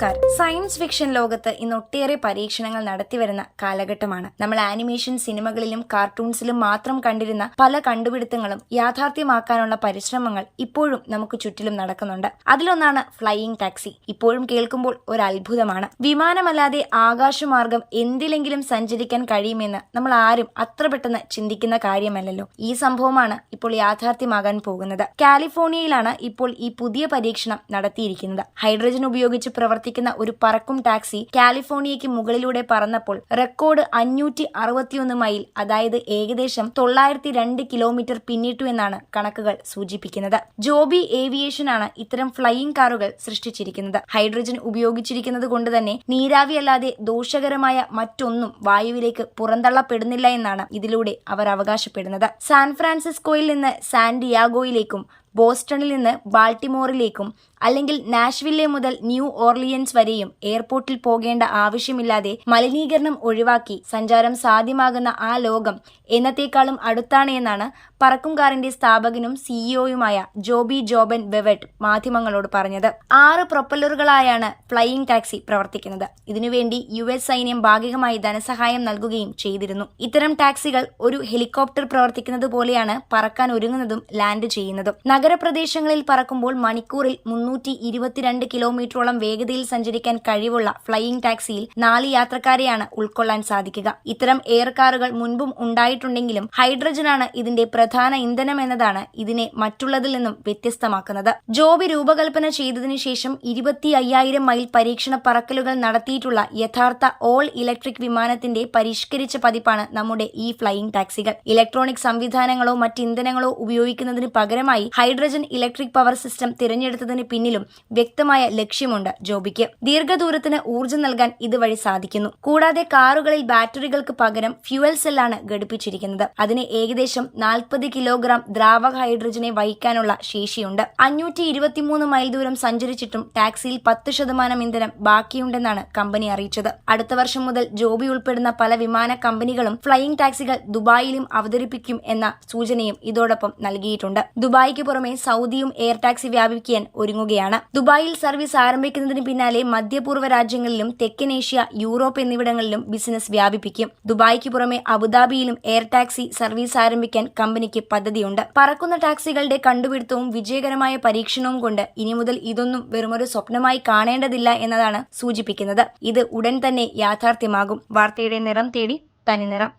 നമസ്കാരം. Science fiction ലോകത്ത് ഇന്ന് ഒട്ടേറെ പരീക്ഷണങ്ങൾ നടത്തിവരുന്ന കാലഘട്ടമാണ്. നമ്മൾ ആനിമേഷൻ സിനിമകളിലും കാർട്ടൂൺസിലും മാത്രം കണ്ടിരുന്ന പല കണ്ടുപിടുത്തങ്ങളും യാഥാർത്ഥ്യമാക്കാനുള്ള പരിശ്രമങ്ങൾ ഇപ്പോഴും നമുക്ക് ചുറ്റിലും നടക്കുന്നുണ്ട്. അതിലൊന്നാണ് ഫ്ലൈയിങ് ടാക്സി ഇപ്പോഴും കേൾക്കുമ്പോൾ ഒരു അത്ഭുതമാണ്. വിമാനമല്ലാതെ ആകാശമാർഗം എന്തിലെങ്കിലും സഞ്ചരിക്കാൻ കഴിയുമെന്ന് നമ്മൾ ആരും അത്ര പെട്ടെന്ന് ചിന്തിക്കുന്ന കാര്യമല്ലല്ലോ. ഈ സംഭവമാണ് ഇപ്പോൾ യാഥാർത്ഥ്യമാകാൻ പോകുന്നത്. കാലിഫോർണിയയിലാണ് ഇപ്പോൾ ഈ പുതിയ പരീക്ഷണം നടത്തിയിരിക്കുന്നത്. ഹൈഡ്രജൻ ഉപയോഗിച്ച് പ്രവർത്തിക്കുന്ന ഒരു പറക്കും ടാക്സി കാലിഫോർണിയയ്ക്ക് മുകളിലൂടെ പറന്നപ്പോൾ റെക്കോർഡ് അഞ്ഞൂറ്റി അറുപത്തിയൊന്ന് മൈൽ അതായത് ഏകദേശം തൊള്ളായിരത്തി രണ്ട് കിലോമീറ്റർ പിന്നിട്ടു എന്നാണ് കണക്കുകൾ സൂചിപ്പിക്കുന്നത്. ജോബി ഏവിയേഷൻ ആണ് ഇത്തരം ഫ്ലൈയിങ് കാറുകൾ സൃഷ്ടിച്ചിരിക്കുന്നത്. ഹൈഡ്രജൻ ഉപയോഗിച്ചിരിക്കുന്നത് കൊണ്ട് തന്നെ നീരാവി അല്ലാതെ ദോഷകരമായ മറ്റൊന്നും വായുവിലേക്ക് പുറന്തള്ളപ്പെടുന്നില്ല എന്നാണ് ഇതിലൂടെ അവർ അവകാശപ്പെടുന്നത്. സാൻ ഫ്രാൻസിസ്കോയിൽ നിന്ന് സാൻ ഡിയാഗോയിലേക്കും ബോസ്റ്റണിൽ നിന്ന് ബാൾട്ടിമോറിലേക്കും അല്ലെങ്കിൽ നാഷ്വില്ലെ മുതൽ ന്യൂ ഓർലിയൻസ് വരെയും എയർപോർട്ടിൽ പോകേണ്ട ആവശ്യമില്ലാതെ മലിനീകരണം ഒഴിവാക്കി സഞ്ചാരം സാധ്യമാകുന്ന ആ ലോകം എന്നത്തേക്കാളും അടുത്താണ് എന്നാണ് പറക്കും കാറിന്റെ സ്ഥാപകനും സിഇഒയുമായ ജോബി ജോബൻ ബെവറ്റ് മാധ്യമങ്ങളോട് പറഞ്ഞത്. ആറ് പ്രൊപ്പല്ലറുകളായാണ് ഫ്ലൈയിംഗ് ടാക്സി പ്രവർത്തിക്കുന്നത്. ഇതിനുവേണ്ടി യു എസ് സൈന്യം ഭാഗികമായി ധനസഹായം നൽകുകയും ചെയ്തിരുന്നു. ഇത്തരം ടാക്സികൾ ഒരു ഹെലികോപ്റ്റർ പ്രവർത്തിക്കുന്നത് പോലെയാണ് പറക്കാൻ ഒരുങ്ങുന്നതും ലാൻഡ് ചെയ്യുന്നതും. നഗരപ്രദേശങ്ങളിൽ പറക്കുമ്പോൾ മണിക്കൂറിൽ മുന്നൂറ്റി ഇരുപത്തിരണ്ട് കിലോമീറ്ററോളം വേഗതയിൽ സഞ്ചരിക്കാൻ കഴിവുള്ള ഫ്ലൈയിംഗ് ടാക്സിയിൽ നാല് യാത്രക്കാരെയാണ് ഉൾക്കൊള്ളാൻ സാധിക്കുക. ഇത്തരം എയർ കാറുകൾ മുൻപും ഉണ്ടായിട്ടുണ്ടെങ്കിലും ഹൈഡ്രജനാണ് ഇതിന്റെ പ്രധാന ഇന്ധനം എന്നതാണ് ഇതിനെ മറ്റുള്ളതിൽ നിന്നും വ്യത്യസ്തമാക്കുന്നത്. ജോബി രൂപകൽപ്പന ചെയ്തതിനു ശേഷം ഇരുപത്തി അയ്യായിരം മൈൽ പരീക്ഷണ പറക്കലുകൾ നടത്തിയിട്ടുള്ള യഥാർത്ഥ ഓൾ ഇലക്ട്രിക് വിമാനത്തിന്റെ പരിഷ്കരിച്ച പതിപ്പാണ് നമ്മുടെ ഈ ഫ്ലൈയിംഗ് ടാക്സികൾ. ഇലക്ട്രോണിക് സംവിധാനങ്ങളോ മറ്റ് ഇന്ധനങ്ങളോ ഉപയോഗിക്കുന്നതിന് പകരമായി ഹൈഡ്രജൻ ഇലക്ട്രിക് പവർ സിസ്റ്റം തിരഞ്ഞെടുത്തതിന് പിന്നിലും വ്യക്തമായ ലക്ഷ്യമുണ്ട് ജോബിക്ക്. ദീർഘദൂരത്തിന് ഊർജം നൽകാൻ ഇതുവഴി സാധിക്കുന്നു. കൂടാതെ കാറുകളിൽ ബാറ്ററികൾക്ക് പകരം ഫ്യുവൽ സെല്ലാണ് ഘടിപ്പിച്ചിരിക്കുന്നത്. അതിന് ഏകദേശം നാൽപ്പത് കിലോഗ്രാം ദ്രാവക ഹൈഡ്രജനെ വഹിക്കാനുള്ള ശേഷിയുണ്ട്. അഞ്ഞൂറ്റി ഇരുപത്തിമൂന്ന് മൈൽ ദൂരം സഞ്ചരിച്ചിട്ടും ടാക്സിയിൽ പത്ത് ശതമാനം ഇന്ധനം ബാക്കിയുണ്ടെന്നാണ് കമ്പനി അറിയിച്ചത്. അടുത്ത വർഷം മുതൽ ജോബി ഉൾപ്പെടുന്ന പല വിമാന കമ്പനികളും ഫ്ലൈയിംഗ് ടാക്സികൾ ദുബായിലും അവതരിപ്പിക്കും എന്ന സൂചനയും ഇതോടൊപ്പം നൽകിയിട്ടുണ്ട്. ദുബായിക്ക് സൗദിയും എയർ ടാക്സി വ്യാപിക്കാൻ ഒരുങ്ങുകയാണ്. ദുബായിൽ സർവീസ് ആരംഭിക്കുന്നതിന് പിന്നാലെ മധ്യപൂർവ രാജ്യങ്ങളിലും തെക്കൻ ഏഷ്യ യൂറോപ്പ് എന്നിവിടങ്ങളിലും ബിസിനസ് വ്യാപിപ്പിക്കും. ദുബായിക്ക് പുറമെ അബുദാബിയിലും എയർ ടാക്സി സർവീസ് ആരംഭിക്കാൻ കമ്പനിക്ക് പദ്ധതിയുണ്ട്. പറക്കുന്ന ടാക്സികളുടെ കണ്ടുപിടുത്തവും വിജയകരമായ പരീക്ഷണവും കൊണ്ട് ഇനി മുതൽ ഇതൊന്നും വെറുമൊരു സ്വപ്നമായി കാണേണ്ടതില്ല എന്നതാണ് സൂചിപ്പിക്കുന്നത്. ഇത് ഉടൻ തന്നെ യാഥാർത്ഥ്യമാകും. വാർത്തയുടെ നിറം തേടി തനി നിറം